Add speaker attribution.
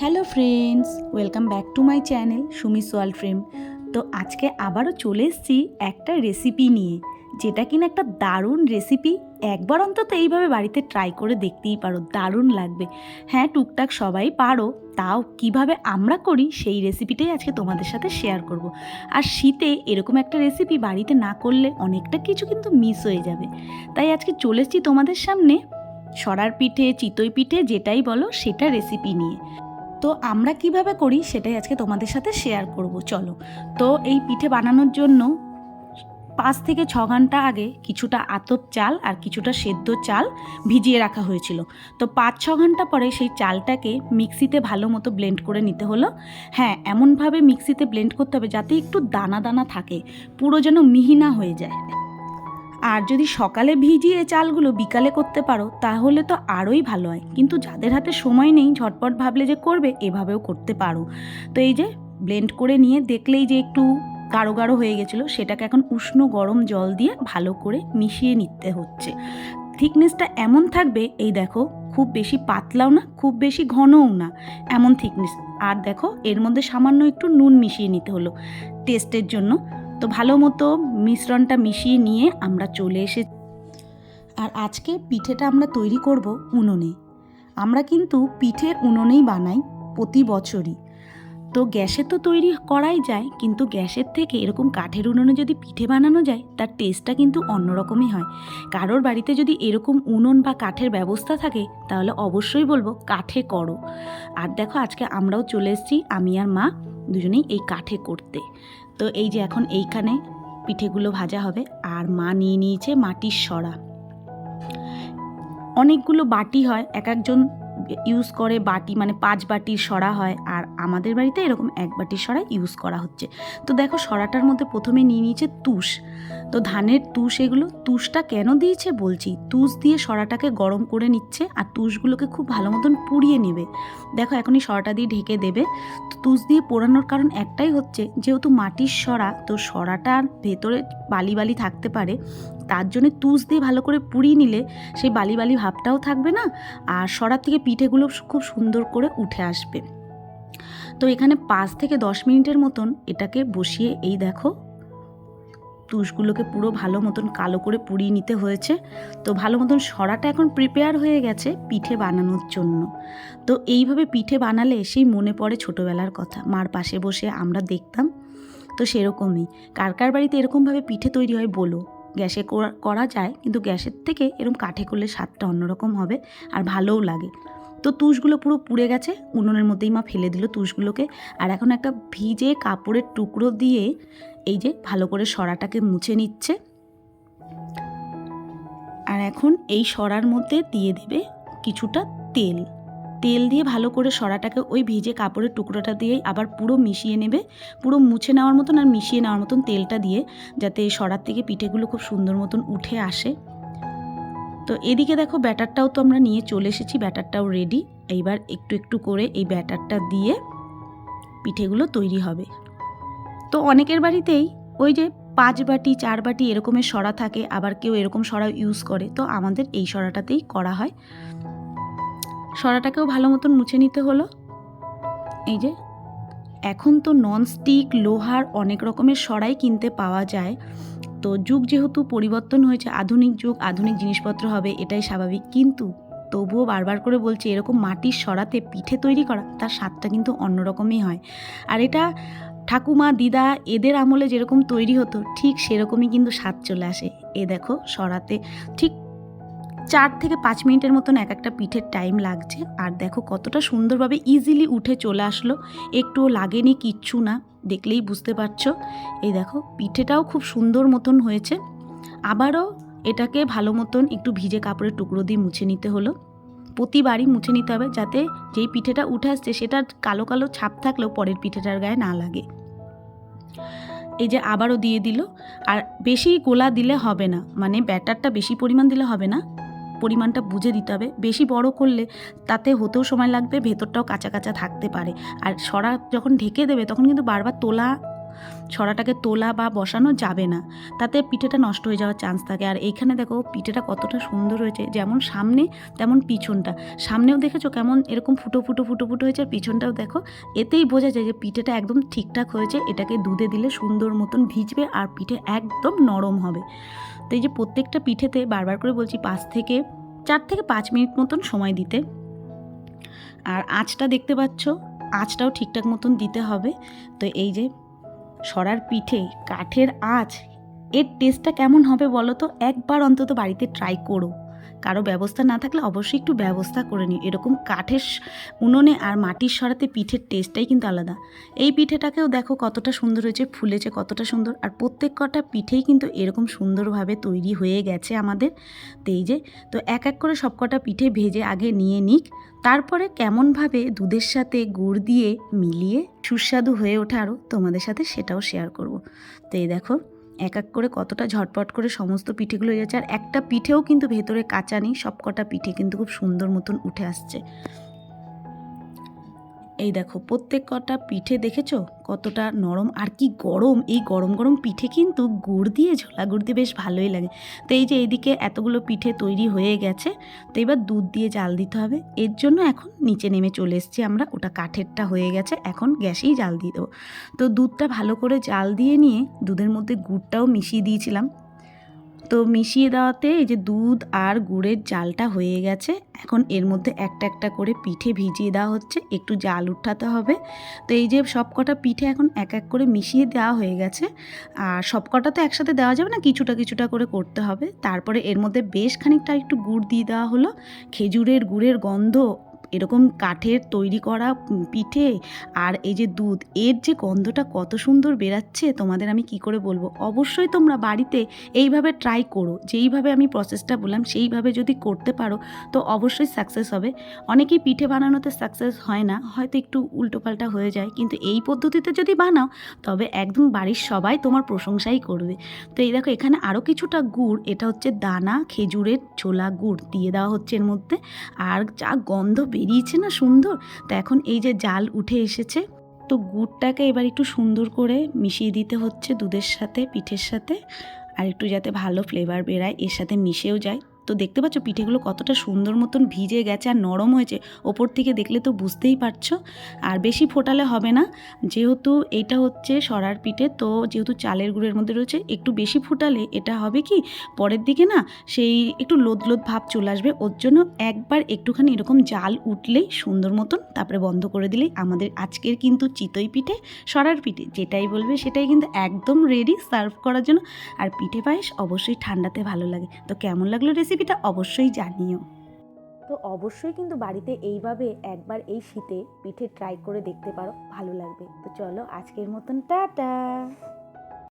Speaker 1: Hello friends, welcome back to my channel Sumi সোয়াল ফ্রেম তো আজকে আবারও চলে এসেছি একটা রেসিপি নিয়ে, যেটা কিনা একটা দারুণ রেসিপি। একবার অন্তত এইভাবে বাড়িতে ট্রাই করে দেখতেই পারো, দারুণ লাগবে। হ্যাঁ টুকটাক সবাই পারো, তাও কীভাবে আমরা করি সেই রেসিপিটাই আজকে তোমাদের সাথে শেয়ার করব। আর শীতে এরকম একটা রেসিপি বাড়িতে না করলে অনেকটা কিছু কিন্তু মিস হয়ে যাবে। তাই আজকে চলে এসেছি তোমাদের সামনে সরার পিঠে, চিতই পিঠে, যেটাই বলো, সেটা রেসিপি নিয়ে। তো আমরা কীভাবে করি সেটাই আজকে তোমাদের সাথে শেয়ার করব, চলো। তো এই পিঠে বানানোর জন্য পাঁচ থেকে ছ ঘণ্টা আগে কিছুটা আতপ চাল আর কিছুটা সেদ্ধ চাল ভিজিয়ে রাখা হয়েছিল। তো পাঁচ ছ ঘণ্টা পরে সেই চালটাকে মিক্সিতে ভালো মতো ব্লেন্ড করে নিতে হলো। হ্যাঁ এমনভাবে মিক্সিতে ব্লেন্ড করতে হবে যাতে একটু দানা দানা থাকে, পুরো যেন মিহি না হয়ে যায়। আর যদি সকালে ভিজিয়ে চালগুলো বিকালে করতে পারো, তাহলে তো আরোই ভালো হয়। কিন্তু যাদের হাতে সময় নেই, ঝটপট ভাবলে যে করবে, এভাবেও করতে পারো। তো এই যে ব্লেন্ড করে নিয়ে দেখলেই যে একটু গাঢ় গাঢ় হয়ে গেছিল, সেটাকে এখন উষ্ণ গরম জল দিয়ে ভালো করে মিশিয়ে নিতে হচ্ছে। থিকনেসটা এমন থাকবে, এই দেখো, খুব বেশি পাতলাও না, খুব বেশি ঘনও না, এমন থিকনেস আর দেখো, এর মধ্যে সামান্য একটু নুন মিশিয়ে নিতে হলো টেস্টের জন্য। তো ভালো মতো মিশ্রণটা মিশিয়ে নিয়ে আমরা চলে এসে আর আজকে পিঠেটা আমরা তৈরি করব উনুনে। আমরা কিন্তু পিঠে উনুনেই বানাই প্রতি বছরই। তো গ্যাসে তো তৈরি করাই যায়, কিন্তু গ্যাসের থেকে এরকম কাঠের উনুনে যদি পিঠে বানানো যায়, তার টেস্টটা কিন্তু অন্যরকমই হয়। কারোর বাড়িতে যদি এরকম উনুন বা কাঠের ব্যবস্থা থাকে, তাহলে অবশ্যই বলব কাঠে করো। আর দেখো, আজকে আমরাও চলে এসেছি, আমি আর মা। দুজনেই এই কাঠে করতে। তো এই যে এখন এইখানে পিঠেগুলো ভাজা হবে আর মা নিয়ে নিয়েছে মাটির সরা অনেকগুলো বাটি হয়, এক একজন ইউজ করে বাটি মানে পাঁচ বাটির সরা হয় আর আমাদের বাড়িতে এরকম এক বাটি সরা ইউজ করা হচ্ছে। তো দেখো সরাটার মধ্যে প্রথমে নিয়ে নিয়েছে তুষ। তো ধানের তুষ এগুলো, তুষটা কেন দিয়েছে বলছি? তুষ দিয়ে সরাটাকে গরম করে নিচ্ছে আর তুষগুলোকে খুব ভালো মতন পুড়িয়ে নেবে। দেখো এখনই সরাটা দিয়ে ঢেকে দেবে। তো তুষ দিয়ে পোড়ানোর কারণ একটাই হচ্ছে, যেহেতু মাটির সরা, তো সরাটার ভেতরে বালি বালি থাকতে পারে, তার জন্য তুষ দিয়ে ভালো করে পুড়িয়ে নিলে সেই বালি বালি ভাবটাও থাকবে না, আর সরার থেকে পিঠেগুলো খুব সুন্দর করে উঠে আসবে। তো এখানে পাঁচ থেকে দশ মিনিটের মতন এটাকে বসিয়ে এই দেখো, তুষগুলোকে পুরো ভালো মতন কালো করে পুড়িয়ে নিতে হয়েছে। তো ভালো মতন সরাটা এখন প্রিপেয়ার হয়ে গেছে পিঠে বানানোর জন্য। তো এইভাবে পিঠে বানালে সেই মনে পড়ে ছোটোবেলার কথা। মার পাশে বসে আমরা দেখতাম, তো সেরকমই। কার কার বাড়িতে এরকমভাবে পিঠে তৈরি হয় বলো। গ্যাসে করা- যায়, কিন্তু গ্যাসের থেকে এরকম কাঠে করলে স্বাদটা অন্যরকম হবে আর ভালোও লাগে। তো তুষগুলো পুরো পুড়ে গেছে। উনুনের মধ্যেই মা ফেলে দিল তুষগুলোকে। আর এখন একটা ভিজে কাপড়ের টুকরো দিয়ে এই যে ভালো করে সরাটাকে মুছে নিচ্ছে। আর এখন এই সরার মধ্যে দিয়ে দেবে কিছুটা তেল। তেল দিয়ে ভালো করে সরাটাকে ওই ভিজে কাপড়ের টুকরোটা দিয়ে আবার পুরো মিশিয়ে নেবে। পুরো মুছে নেওয়ার মতন আর মিশিয়ে নেওয়ার মতন তেলটা দিয়ে, যাতে সরার থেকে পিঠেগুলো খুব সুন্দর মতন উঠে আসে। তো এদিকে দেখো ব্যাটারটাও তো আমরা নিয়ে চলে এসেছি, ব্যাটারটাও রেডি এইবার একটু একটু করে এই ব্যাটারটা দিয়ে পিঠেগুলো তৈরি হবে। তো অনেকের বাড়িতেই ওই যে পাঁচ বাটি, চার বাটি এরকমের সরা থাকে, আবার কেউ এরকম সরা ইউজ করে। তো আমাদের এই সরাটাতেই করা হয়। সরাটাকেও ভালো মতন মুছে নিতে হলো। এই যে এখন তো ননস্টিক লোহার অনেক রকমের সরাই কিনতে পাওয়া যায়। তো যুগ যেহেতু পরিবর্তন হয়েছে, আধুনিক যুগ, আধুনিক জিনিসপত্র হবে, এটাই স্বাভাবিক। কিন্তু তবুও বারবার করে বলছি, এরকম মাটির সরাতে পিঠে তৈরি করা, তার স্বাদটা কিন্তু অন্যরকমই হয়। আর এটা ঠাকুমা, দিদা এদের আমলে যেরকম তৈরি হতো, ঠিক সেরকমই কিন্তু স্বাদ চলে আসে। এ দেখো, সরাতে ঠিক চার থেকে পাঁচ মিনিটের মতন এক একটা পিঠের টাইম লাগছে। আর দেখো কতটা সুন্দরভাবে ইজিলি উঠে চলে আসলো। একটুও লাগেনি, কিচ্ছু না, দেখলেই বুঝতে পারছ। এই দেখো, পিঠেটাও খুব সুন্দর মতন হয়েছে। আবারও এটাকে ভালো মতন একটু ভিজে কাপড়ের টুকরো দিয়ে মুছে নিতে হলো। প্রতিবারই মুছে নিতে হবে যাতে যেই পিঠেটা উঠে আসছে সেটা কালো কালো ছাপ থাকলেও পরের পিঠেটার গায়ে না লাগে। এই যে আবারও দিয়ে দিল। আর বেশি গোলা দিলে হবে না মানে ব্যাটারটা বেশি পরিমাণ দিলে হবে না। পরিমাণটা বুঝে দিতে হবে। বেশি বড় করলে তাতে হতেও সময় লাগবে, ভেতরটাও কাঁচা কাঁচা থাকতে পারে। আর সরা যখন ঢেকে দেবে তখন কিন্তু বারবার তোলা ছড়াটাকে তোলা বা বসানো যাবে না। তাতে পিঠেটা নষ্ট হয়ে যাওয়ার চান্স থাকে। আর এইখানে দেখো পিঠেটা কতটা সুন্দর হয়েছে। যেমন সামনে, তেমন পিছনটা। সামনেও দেখেছ কেমন এরকম ফুটো ফুটো ফুটো ফুটো হয়েছে। আর পিছনটাও দেখো, এতেই বোঝা যায় যে পিঠেটা একদম ঠিকঠাক হয়েছে। এটাকে দুধে দিলে সুন্দর মতন ভিজবে আর পিঠে একদম নরম হবে। তো এই যে প্রত্যেকটা পিঠেতে বারবার করে বলছি পাঁচ থেকে চার থেকে পাঁচ মিনিট মতন সময় দিতে। আর আঁচটা দেখতে পাচ্ছ, আঁচটাও ঠিকঠাক মতন দিতে হবে। তো এই যে সরার পিঠে কাঠের আঁচ, এর টেস্টটা কেমন হবে বলো তো? একবার অন্তত বাড়িতে ট্রাই করো। কারও ব্যবস্থা না থাকলে অবশ্যই একটু ব্যবস্থা করে নিও এরকম কাঠের উনুনে আর মাটির সরাতে পিঠের টেস্টটাই কিন্তু আলাদা। এই পিঠেটাকেও দেখো কতটা সুন্দর হয়েছে, ফুলেছে কতটা সুন্দর। আর প্রত্যেক কটা পিঠেই কিন্তু এরকম সুন্দরভাবে তৈরি হয়ে গেছে আমাদের তো এই যে তো এক এক করে সব কটা পিঠে ভেজে আগে নিয়ে নিক। তারপরে কেমনভাবে দুধের সাথে গুড় দিয়ে মিলিয়ে সুস্বাদু হয়ে ওঠে আরও তোমাদের সাথে সেটাও শেয়ার করব। তো এই দেখো এক এক করে কতটা ঝটপট করে সমস্ত পিঠেগুলো হয়ে যাচ্ছে। আর একটা পিঠেও কিন্তু ভেতরে কাঁচা নেই সব কটা পিঠে কিন্তু খুব সুন্দর মতন উঠে আসছে। এই দেখো, প্রত্যেক কটা পিঠে দেখেছ? কতটা নরম আর কি গরম। এই গরম গরম পিঠে কিন্তু গুড় দিয়ে, ঝোলা গুড় দিয়ে বেশ ভালোই লাগে। তো এই যে এইদিকে এতগুলো পিঠে তৈরি হয়ে গেছে, তো এবার দুধ দিয়ে জাল দিতে হবে। এর জন্য এখন নিচে নেমে চলে এসেছি আমরা, ওটা কাঠেরটা হয়ে গেছে, এখন গ্যাসেই জাল দিয়ে দেবো। তো দুধটা ভালো করে জাল দিয়ে নিয়ে দুধের মধ্যে গুড়টাও মিশিয়ে দিয়েছিলাম। তো মিশিয়ে দেওয়াতে এই যে দুধ আর গুড়ের জালটা হয়ে গেছে। এখন এর মধ্যে একটা একটা করে পিঠে ভিজিয়ে দেওয়া হচ্ছে। একটু জাল উঠাতে হবে। তো এই যে সব কটা পিঠে এখন এক এক করে মিশিয়ে দেওয়া হয়ে গেছে। আর সব কটা তো একসাথে দেওয়া যাবে না, কিছুটা কিছুটা করে করতে হবে। তারপরে এর মধ্যে বেশ খানিকটা একটু গুড় দিয়ে দেওয়া হলো। খেজুরের গুড়ের গন্ধ এরকম কাঠের তৈরি করা পিঠে আর এই যে দুধ, এর যে গন্ধটা কত সুন্দর বেরাচ্ছে, তোমাদের আমি কি করে বলব? অবশ্যই তোমরা বাড়িতে এইভাবে ট্রাই করো, যেইভাবে আমি প্রসেসটা বললাম, সেইভাবে যদি করতে পারো, তো অবশ্যই সাকসেস হবে। অনেকেই পিঠে বানানোতে সাকসেস হয় না, হয়তো একটু উল্টোপাল্টা হয়ে যায়, কিন্তু এই পদ্ধতিতে যদি বানাও, তবে একদম বাড়ির সবাই তোমার প্রশংসাই করবে। তো এই দেখো, এখানে আরও কিছুটা গুড়, এটা হচ্ছে দানা, খেজুরের ছোলা গুড় দিয়ে দেওয়া হচ্ছে এর মধ্যে, আর যা গন্ধ বেরিয়েছে না সুন্দর? তো এখন এই যে জাল উঠে এসেছে, তো গুড়টাকে এবার একটু সুন্দর করে মিশিয়ে দিতে হচ্ছে দুধের সাথে, পিঠের সাথে, আর একটু যাতে ভালো ফ্লেভার বেরায়, এর সাথে মিশেও যায়। তো দেখতে পাচ্ছ পিঠেগুলো কতটা সুন্দর মতন ভিজে গেছে আর নরম হয়েছে। ওপর থেকে দেখলে তো বুঝতেই পারছ। আর বেশি ফোটালে হবে না। যেহেতু এটা হচ্ছে সরার পিঠে, তো যেহেতু চালের গুঁড়ের মধ্যে রয়েছে, একটু বেশি ফোটালে এটা হবে কি, পরের দিকে না সেই একটু লোদ লোদ ভাব চলে আসবে। ওর জন্য একবার একটুখানি এরকম জাল উঠলেই সুন্দর মতন, তারপরে বন্ধ করে দিলেই আমাদের আজকের কিন্তু চিতই পিঠে, সরার পিঠে, যেটাই বলবে সেটাই কিন্তু একদম রেডি সার্ভ করার জন্য। আর পিঠে পায়েস অবশ্যই ঠান্ডাতে ভালো লাগে। তো কেমন লাগল রেসিপিটা অবশ্যই জানিও। তো অবশ্যই কিন্তু বাড়িতে এইভাবে একবার এই শীতে পিঠে ট্রাই করে দেখতে পারো, ভালো লাগবে। তো চলো আজকের মতন, টাটা!